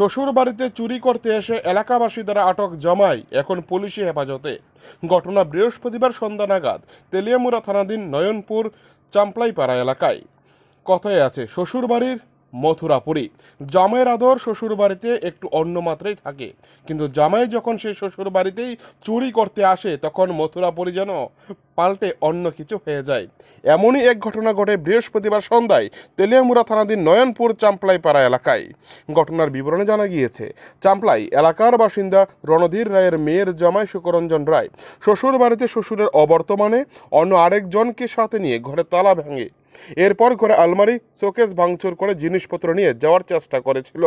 শ্বশুর বাড়িতে চুরি করতে এসে এলাকাবাসী দ্বারা আটক জামাই, এখন পুলিশি হেফাজতে। ঘটনা বৃহস্পতিবার সন্ধ্যা নাগাদ তেলিয়ামুড়া থানাধীন নয়নপুর, চাম্পলাইপাড়া এলাকায়। কথায় আছে শ্বশুর বাড়ির মথুরাপুরী। জামাইয়ের আদর শ্বশুর বাড়িতে একটু অন্য মাত্রাই থাকে। কিন্তু জামাই যখন সেই শ্বশুর বাড়িতেই চুরি করতে আসে, তখন মথুরাপুরী যেন পাল্টে অন্য কিছু হয়ে যায়। এমনই এক ঘটনা ঘটে বৃহস্পতিবার সন্ধ্যায় তেলিয়ামুড়া থানাধীন নয়নপুর চাম্পলাইপাড়া এলাকায়। ঘটনার বিবরণে জানা গিয়েছে, চাম্পলাই এলাকার বাসিন্দা রণধীর রায়ের মেয়ের জামাই সুকরঞ্জন রায় শ্বশুর বাড়িতে শ্বশুরের অবর্তমানে অন্য আরেকজনকে সাথে নিয়ে ঘরে তালা ভাঙে। এরপর ঘরে আলমারি, শোকেস ভাঙচুর করে জিনিসপত্র নিয়ে যাওয়ার চেষ্টা করেছিল।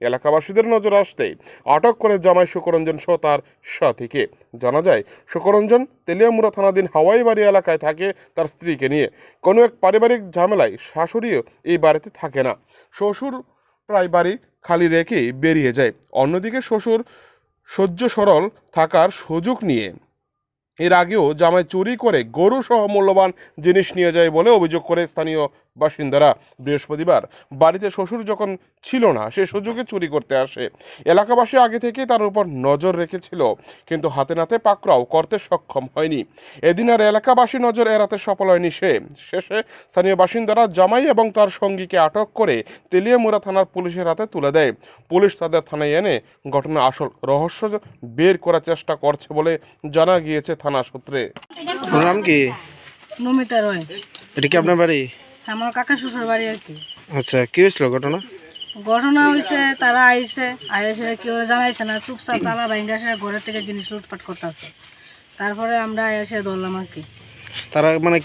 এলাকাবাসীদের নজর আসতেই আটক করে জামাই শুকরঞ্জন সহ তার সাথীকে। জানা যায় সুকরঞ্জন তেলিয়ামুড়া থানাধীন হাওয়াই বাড়ি এলাকায় থাকে, তার স্ত্রীকে নিয়ে। কোনো এক পারিবারিক ঝামেলায় শাশুড়িও এই বাড়িতে থাকে না। শ্বশুর প্রায় বাড়ি খালি রেখেই বেরিয়ে যায়। অন্যদিকে শ্বশুর সহ্য সরল থাকার সুযোগ নিয়ে এর আগেও জামাই চুরি করে গরু সহ মূল্যবান জিনিস নিয়ে যায় বলে অভিযোগ করে স্থানীয় বাসিন্দারা বৃহস্পতিবার বাড়িতে শ্বশুর যখন ছিল না সে সুযোগে চুরি করতে আসে। এলাকাবাসী আগে থেকেই তার উপর নজর রেখেছিল কিন্তু হাতে নাতে পাকড়াও করতে সক্ষম হয়নি। এদিন আর এলাকাবাসী নজর এড়াতে সফল হয়নি সে। শেষে স্থানীয় বাসিন্দারা জামাই এবং তার সঙ্গীকে আটক করে তেলিয়ামুড়া থানার পুলিশের হাতে তুলে দেয়। পুলিশ তাদের থানায় এনে ঘটনা আসল রহস্য বের করার চেষ্টা করছে বলে জানা গিয়েছে থানা সূত্রে। নাম কি? নমিতা রয়। এটা কি আপনার বাড়ি? আমার কাকা শ্বশুর বাড়ি আর কি। আচ্ছা কি হয়েছিল ঘটনা? ঘটনা হয়েছে তারা আইসে আইসে কেউ জানাইছে না চুপচাপ তালা ভাঙ্গা সে ঘরের থেকে জিনিস লুটপাট করতেছে। তারপরে আমরা এসে ধরলাম আর কি। তারা মানে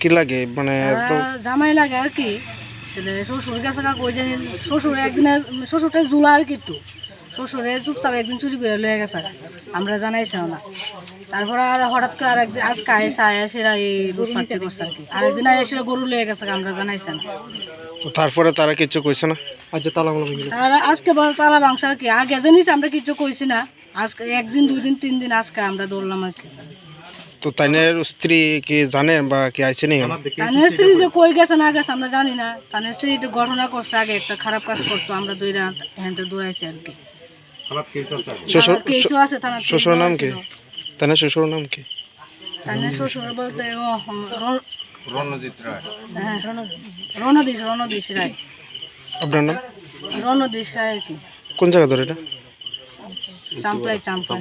কি লাগে? মানে জামাই লাগে আর কি। শ্বশুর গেছে কাকু ওই যে শ্বশুর একদিন শ্বশুরটা জুলা আর কি একটু। শ্বশুরে চুপচাপ একদিন চুরি করে লয়ে গেছে। আমরা জানাইছে না। তারপরে আর হঠাৎ করে আর একদিন আজকে আইসে আয়াসিরা এই লুটপাট করছে আর কি। আরেকদিন আয়াসিরা গরু লয়ে গেছে আমরা জানাইছে না। তারপরে তারা কিছু কইছে না? আচ্ছা তালা তারা আজকে বল তারা মাংস আর কি। আগে জানিস আমরা কিছু কইছি না। আজকে একদিন দুই দিন তিন দিন আজকে আমরা দৌড়লাম আর কি। তো তানের স্ত্রী কি জানেন বা কি আইছে নি? তানের স্ত্রী যে কই গেছে না গেছে আমরা জানি না। তানের স্ত্রী তো ঘটনা করছে আগে একটা খারাপ কাজ করতো আমরা দুই রাত হ্যান্ডে দৌড়াইছি আর কি। শ্বশুর নাম কি? তাহলে তাইনের নাম কি? শ্বশুর বলতে ও রণজিৎ রায়। হ্যাঁ রণদীশ রণদীশ রায়। আপনার নাম? রণদীশ রায় কি। কোন জায়গা ধরে এটা? চাম্পলাই চাম্পলাই।